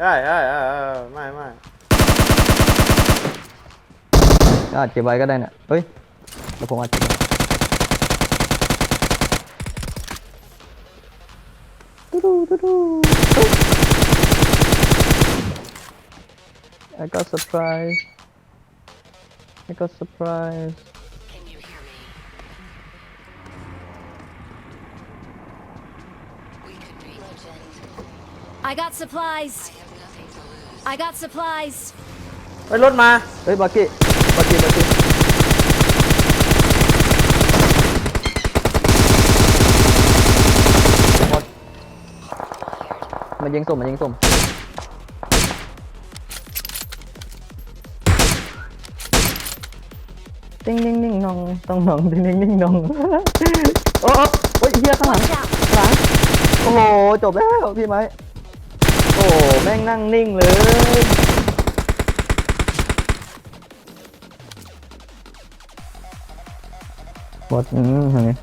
ได้ได้เออเออไม่ไม่ก็อาจเก็บไว้ก็ได้นะเฮ้ยแล้วผมอาจเก็บไว้ดูดูดูดูตุ๊บ I got surprise I got. I got supplies. I I got supplies. ไปรถมา เฮ้ยบักกี้บักกี้บักกี้หมดมันยิงสุ่มมันยิงสุ่ม ติ้งนิ่งนิ่งนองต้องนองติ้งนิ่งนิ่งนอง โอ้โอ้โอ้ยเฮียข้างหลัง Watch out. หลังโอ้โหจบแล้วพี่ไม้โอ้โหแม่งนั่งนิ่งเลยหมดอืมทางนี้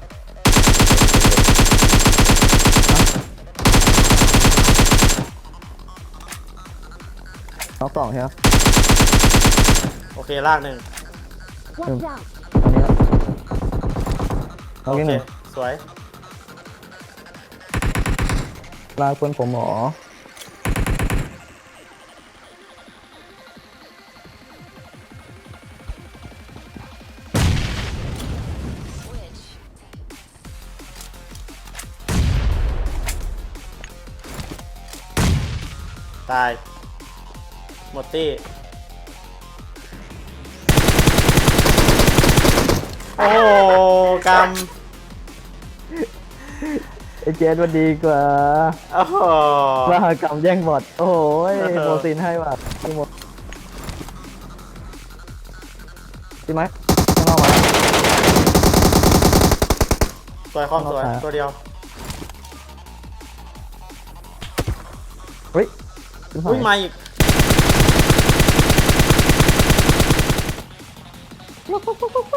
น็อกสองใช่ไหมโอเคลากหนึ่ง Watch out. ตรงนี้น็อกโอที่เคหนึ่งสวย ลากเพื่อนผมหมอ ตาย หมดตี้ โอ้กรรมไอเจสมันดีกว่าโอ้โหมหากรรมแย่งบอดโอ้ยเออ โมซินให้ว่ะพี่โมพี่ไหมข้างนอกมา สวยความสวยเอาขาตัวเดียว เฮ้ยชิบหาย อุ้ยมาอีก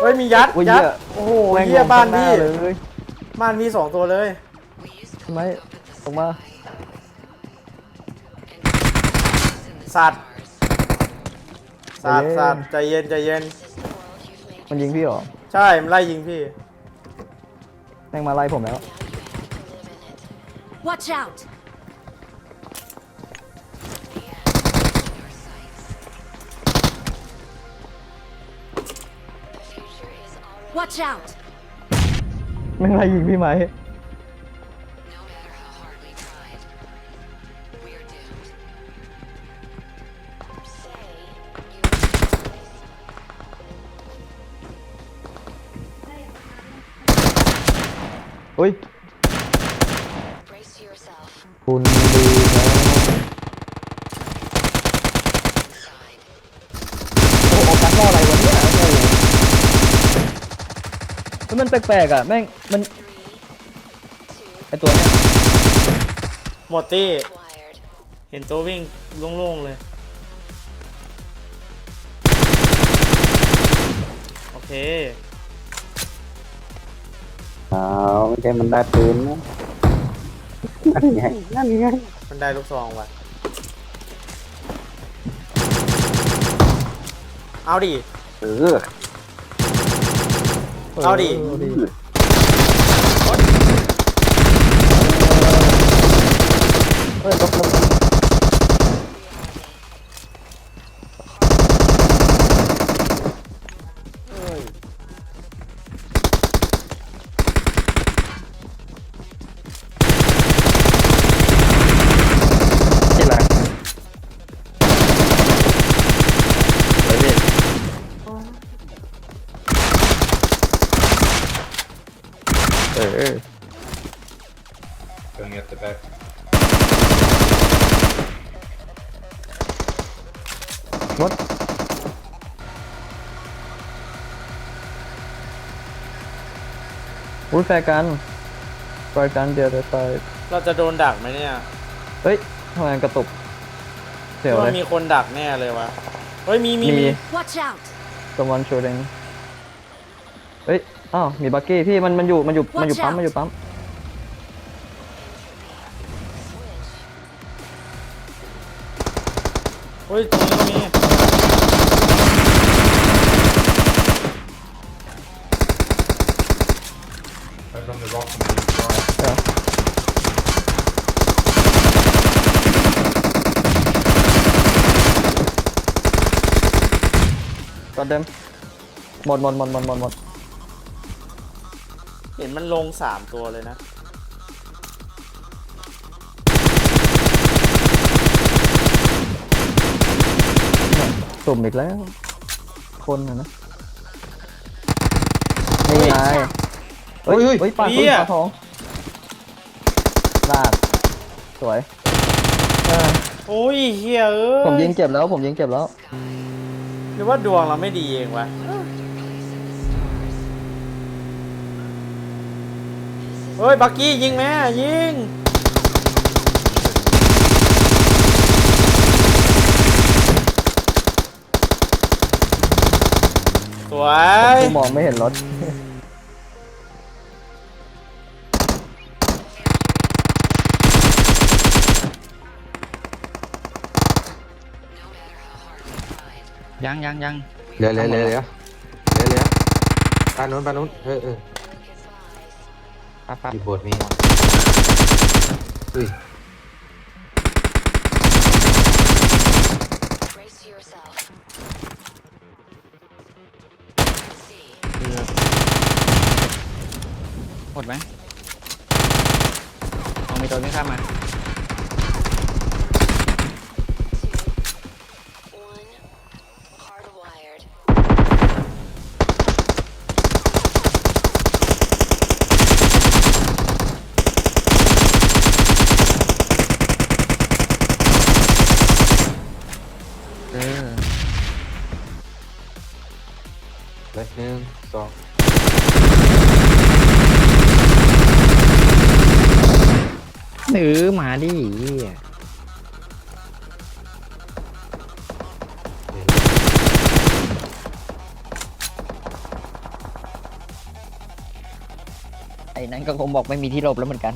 เฮ้ยมียัดโอ้ยยัเหี้ดยโอ้โหแม่งเหี้ยลงบ้านข้งหพี่ เลยบ้านพี่สองตัวเลย We used to พี่ไหม look up at the ออกมา sky and in the สัตว์ stars. สัตว์เย็นสัตว์ใจเย็นใจเย็น This is the world you've made. มันยิงพี่เหรอใช่มันไล่ยิงพี่ แม่งมาไล่ผมแล้ว Now you have to live in it. Watch out. Watch out. แม่งไล่ยิงพี่ไหม No matter how hard we tried, we're doomed. Say you อุ้ย brace yourself. คุณ มันแปลกๆอะแม่งมัน Three, two, ไอตัวเนี้ยหมดตี้ wired. เห็นตัววิ่งโล่งๆเลย โอเคอ้าวไม่ใช่มันได้ปืนนะนั่นไงนั่นไงมันได้ลูกซองว่ะ เอาดิ เออ เอาดิเอาดิ เฮ้ยลบลบ อุ้ยแฟร์กันปล่อยกันเดียวเดี๋ยวไปเราจะโดนดักไหมเนี่ยเฮ้ยทำไมมันกระตุกเสียวว่าเลยมีคนดักแน่เลยวะเฮ้ยมีมีมี มี Watch out. someone shooting เฮ้ย อ้าว มีบักกี้พี่มันมันอยู่มันอยู่มันอยู่ Watch ปั๊ม out มันอยู่ปั๊ม Switch. เฮ้ยตรง กดเดิมหมดหมดหมดหมดหมดหมดเห็นมันลงสามตัวเลยนะเนี่ยสุ่มอีกแล้ว คนนะนะนี่ไงเฮ้ยเฮ้ยเฮ้ยปลาเหี้ปืนยปลาทองลาดสวยเออโอ้ยเฮียเอ้ยผมยิงเก็บแล้ว ผมยิงเก็บแล้วห รือว่าดวงเราไม่ดีเองวะเฮ้ย บักกี้ยิงแม่ยิง สวยผมมองไม่เห็นรถ ยังยังยังเหลือเหลือเหลือเหลือเหลือเหลือปานนู้นปานนู้นเออเออปั๊บปั๊บอยู่โบสถ์มีอุ้ย Brace yourself. C. หมดไหมเอามีตัวไม่ข้ามมา งสองหนือมาดิเหี้ยไอ้นั้นก็คงบอกไม่มีที่หลบแล้วเหมือนกัน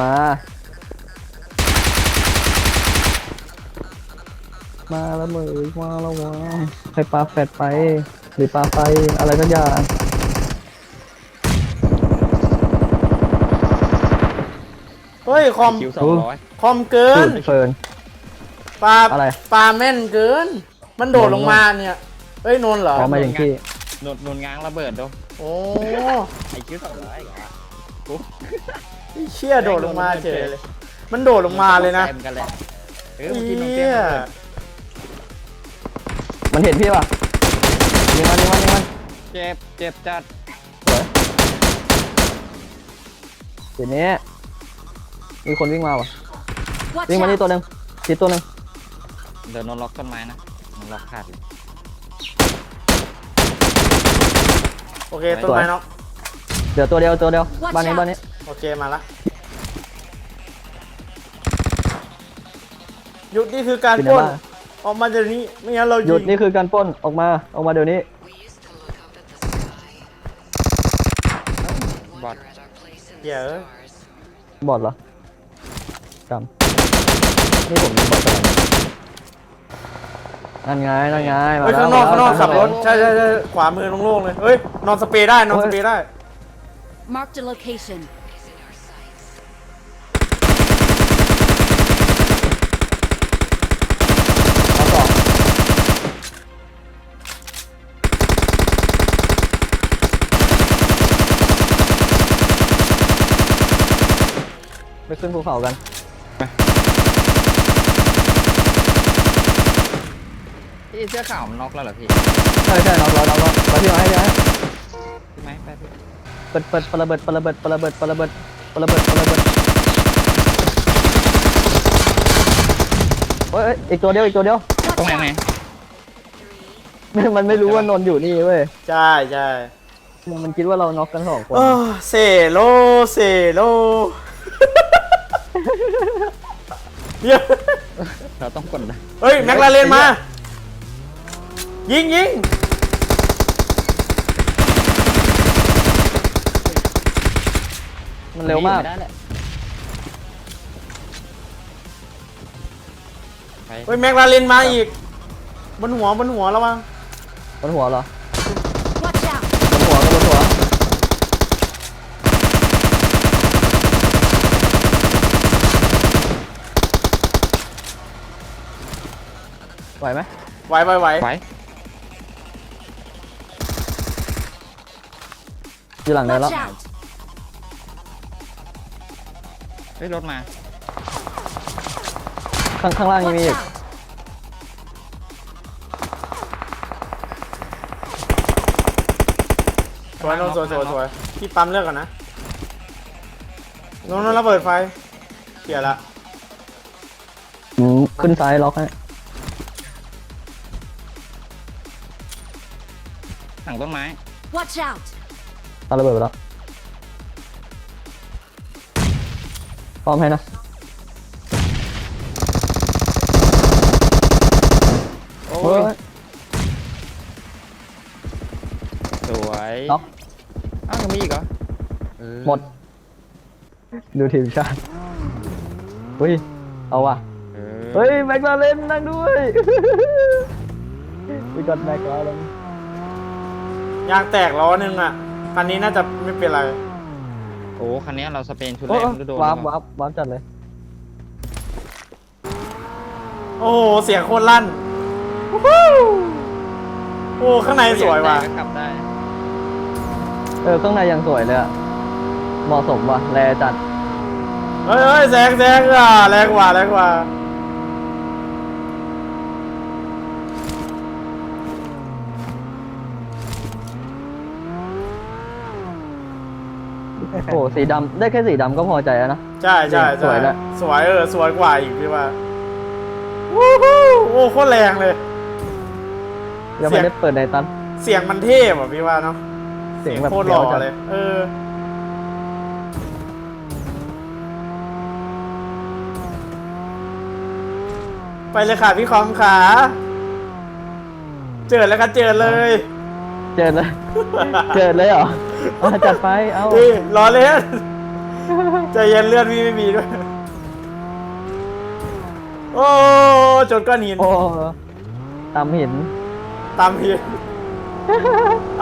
มันกำลังมามันกำลังมา มาแล้วมือมาแล้ววะไปปลาแฟดไป หรือปลาไฟอะไรสักอย่างเฮ้ยคอมคิวสองร้อยคอมเกินเฟิร์น ปลาอะไร ปลาแม่นเกิน มันโดดลงมาเนี่ยเฮ้ยนนท์เหรอพร้อมมาอย่างที่หนุนหนุนง้างระเบิดดูโอ้ไอ้คิวสองร้อยเหรอ ไอ้เชี่ยโดดลงมาเฉยเลย มันโดดลงมาเลยนะต็มกันแหละเออเเมื่อกี้น้องเตี้หี้ยยระเบิดมันเห็นพี่ป่ะยิงมันยิงมันยิงมันเจ็บเจ็บจัดทีนี้มีคนวิ่งมาว่ะ Watch วิ่งมานี่ out! ตัวหนึ่งติดตัวหนึ่งเดี๋ยวนนล็อกต้นไม้นะนนล็อกขาดอยู่โอเคต้นไม้เนาะเดี๋ยวตัวเดียวตัวเดียว Watch บ้านนี้ out บ้านนี้ โอเคมาละหยุดนี่คือการอยู่ในปล้นบ้านออกมาเดี๋ยวนี้ไม่งั้นเราหยุดยิงนี่คือการปล้นออกมาออกมาเดี๋ยวนี้ We used to look up at the sky. บอด Wonder at our place in the Yeah. stars. บอดเหรอกำนี่ผมยิงบอดไปแล้วนั่นไงนั่นไงมาเฮ้ยแล้วข้างนอกมข้างนอกแล้วขับรถใช่ใช่ใช่ขวามือโล่งๆเลยเฮ้ยนอนสเปรย์ได้นอนสเปรย์ได้ Marked a location. ไปขึ้นภูเขากัน พี่เสื้อขาวมันน็อกแล้วเหรอพี่ใช่ใช่เราเราเราเราไปที่ไหนที่ไหนใช่ไหมไปพี่เปิดเปิดปะระเบิดปะระเบิดปะระเบิดปะระเบิดปะระเบิดปะระเบิดเฮ้ยเอ้ยอีกตัวเดียวอีกตัวเดียว ตรงไหนไหนมันไม่รู้ว่านนท์อยู่นี่เว้ย ใช่ใช่มันคิดว่าเราน็อกกันสองคน โอ้เซโลเซโล เดี๋ยวเราต้องกดนะเฮ้ยแม็กลาเรนมา ยิงยิงมันเร็วมาก ไได้แหละไปเฮ้ยแม็กลาเรนมาอีก บนหัวบนหัวระวังบนหัวเหรอ Watch out! บนหัวก็บนหัว ไหวไหมไหวไหวไหวไปอยู่หลังเนินแล้ว Watch out! เฮ้ยรถมา ข้างข้างล่างยัง Watch มีอีก out! สวยโนนสวยสวยสวยพี่ปั๊มเลือกก่อนนะโนนโนนระเบิดไฟเขียร์ละอืมขึ้นซ้ายล็อกให้ หลังต้นไม้ Watch out! ตาระเบิดไปแล้วพร้อมให้นะ โอ้เฮ้ยย สวยน็อก อ้าวยังมีอีกเหรอเออหมด ดูทีมชาติเฮ้ย เอาว่ะเออ เฮ้ย แม็กลาเรนนั่งด้วย we got แม็กลาเรน ยางแตกล้อนึงอะคันนี้น่าจะไม่เป็นไรโอ้คันนี้เราสเปนชุดแรโอ้กฤดูวาร์ปวาร์ปวาร์ปจัดเลย โอ้โหเสียงโคตรลั่นวู้ฮู้โอ้ข้างในสวยว่ะก็ขับได้ เออข้างในยังสวยเลยอะเหมาะสมว่ะแลจัด เฮ้ยเฮ้ยแซงแซงอะแรงกว่าแรงกว่า โอ้สีดำได้แค่สีดำก็พอใจแล้วนะ ใช่ใช่สใช่วยแล้ว สวยเออสวยกว่าอีกพี่ว่าวู้ฮู้โอ้โคตรแรงเลย ยังเสีไม่ยงได้เปิดในตันเสียงมันเท่อะพี่ว่าเนาะเสียงแบบโคตรหล่อจ๋วจัดเลย เออ ไปเลยค่ะพี่ของขา เจอแล้วก็เจอเลย เจอเลย เจอเลยเหรอเอาจัดไป เอาเฮ้ยล้อเล่นใจเย็นเลือดพี่ไม่มีด้วย โอ้จนก้อนหินโอ้ตามหินตามหิน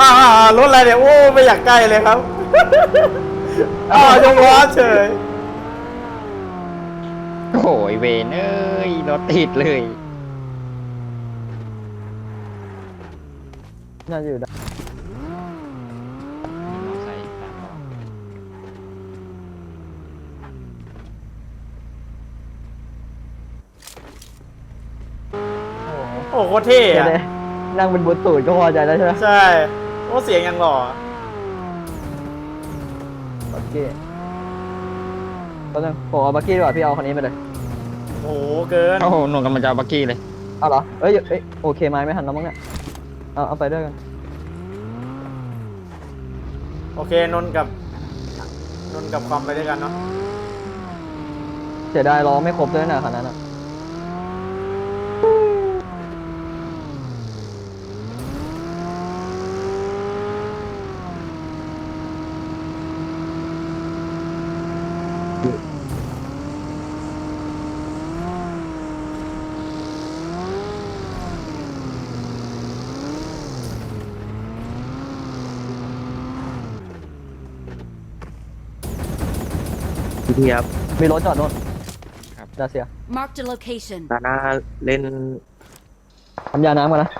อ่ารถอะไรเนี่ย โอ้ไม่อยากใกล้เลยครับอ้าวยกล้อเฉย โอ้ยเวนเอ้ยรถติดเลยน่าจะอยู่ได้ มีมอไซค์สามล้อ โอ้โคตรเท่เดี๋ยวอะเลยนั่งเป็นบนตูดก็พอใจแล้วใช่ไหมใช่โอ้เสียงยังหล่อบักกี้ก็นึงผมเอาบักกี้ดีกว่าพี่เอาคันนี้ไปเลย โอ้โหเกินโอ้โหหนุ่มกำลังจะเอาบักกี้เลย เอาเหรอ เอ้ยเอ้ยโอเคไหมไม่ทันแล้วมั้งเนี่ย เอาเอาไปด้วยกัน โอเคนนท์กับนนท์กับคอมไปด้วยกันเนาะเสียดายล้อไม่ครบด้วยนะคันนั้นอะ พี่ครับมีรถจอดโน่นครับ ดาเซีย Marked a location. นาน่าเล่นทำยาน้ำกันนะ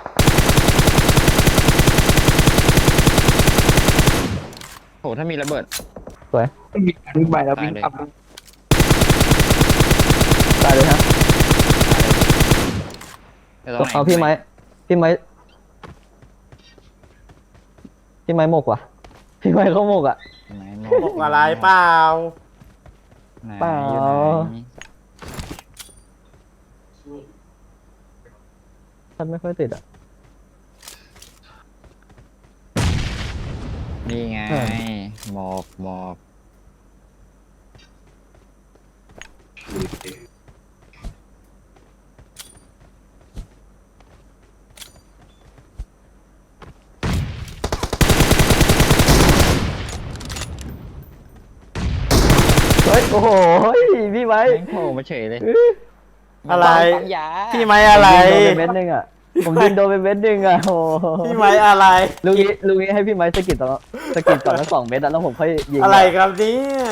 โหถ้ามีระเบิดสวย มีการใบแล้วตายวิ่งเลยกลับตายเลยฮะดี๋ยวตรงไหนเอาพี่ไม้ พี่ไม้ พี่ไม้หมกว่ะ พี่ไม้เขาหมกอะ ไหนบอกอะไรเปล่า ไหนเปล่า อยู่ไหนท่านไม่ค่อยติดอะ นี่ไงเออหมอกหมอก เฮ้ยโอ้โหพี่ ไม้แม่งโผล่มาเฉยเลยอะไร ปั๊มยาพี่ไม้อะไร ผมยิงโดนไปเม็ดหนึงอะผมยิงโดนไปเม็ดหนึงอะโอ้โหพี่ไม้อะไรลูกนี้ลูกนี้ให้พี่ไม้สะกิดตอนสะกิดก่อนแล้วสองเม็ดอะแล้วผมค่อยยิงอะไรครับเนี่ย